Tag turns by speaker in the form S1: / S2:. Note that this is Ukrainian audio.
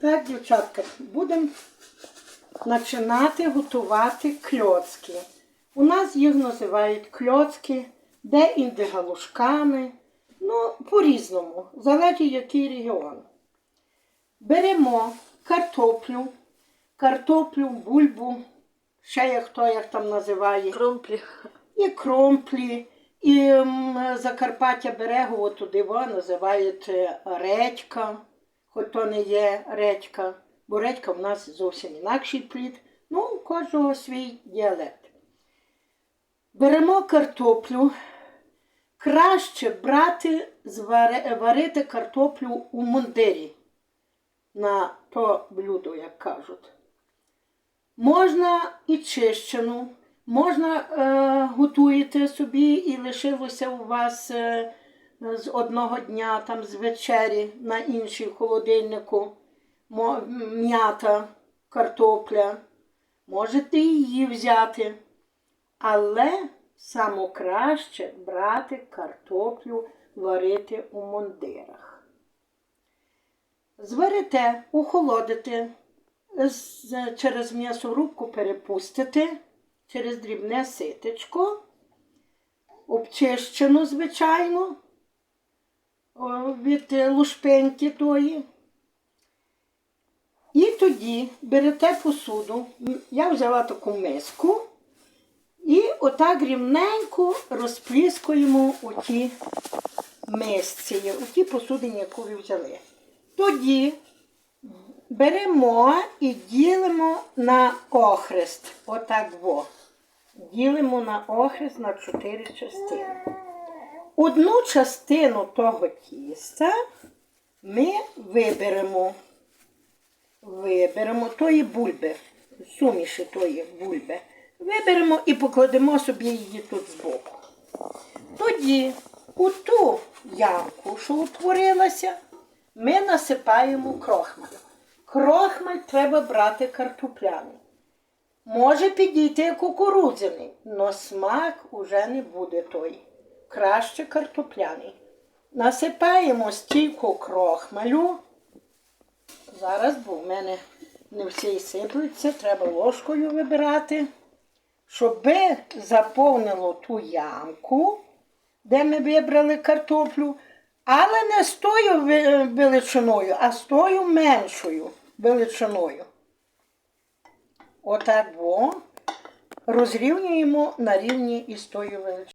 S1: Так, дівчатка, будемо починати готувати кльоцки. У нас їх називають кльоцки, де інде галушками. Ну, по-різному, залежить який регіон. Беремо картоплю, картоплю, бульбу, ще як хто як там називає
S2: Кромплі.
S1: і кромплі, і Закарпаття Берегово туди називають е, редька, хоч то не є редька, бо редька в нас зовсім інакший плід, ну, у кожного свій діалект. Беремо картоплю. Краще брати, варити картоплю у мундирі на то блюдо, як кажуть. Можна і чищену, можна е, готуєте собі і лишилося у вас е, з одного дня, там з вечері на інший холодильнику м'ята, картопля. Можете її взяти. Але саме брати картоплю варити у мундирах. Зварите, охолодите, через м'ясорубку перепустите, через дрібне ситечко, обчищену, звичайно, від лушпеньки тої. І тоді берете посуду. Я взяла таку миску. І отак рівненько розпліскуємо у ті мисці, у ті посудині, яку ви взяли. Тоді беремо і ділимо на охрест. Отак во. Ділимо на охрест на чотири частини. Одну частину того тіста ми виберемо. Виберемо тої бульби, суміші тої бульби. Виберемо і покладемо собі її тут збоку. Тоді у ту ямку, що утворилася, ми насипаємо крохмаль. Крохмаль треба брати картопляний. Може підійти кукурудзяний, але смак уже не буде той. Краще картопляний. Насипаємо стійку крохмалю. Зараз, бо в мене не всі сиплються, треба ложкою вибирати, щоб заповнило ту ямку, де ми вибрали картоплю, але не з тою величиною, а з тою меншою величиною. Отак во розрівнюємо на рівні із тою величиною.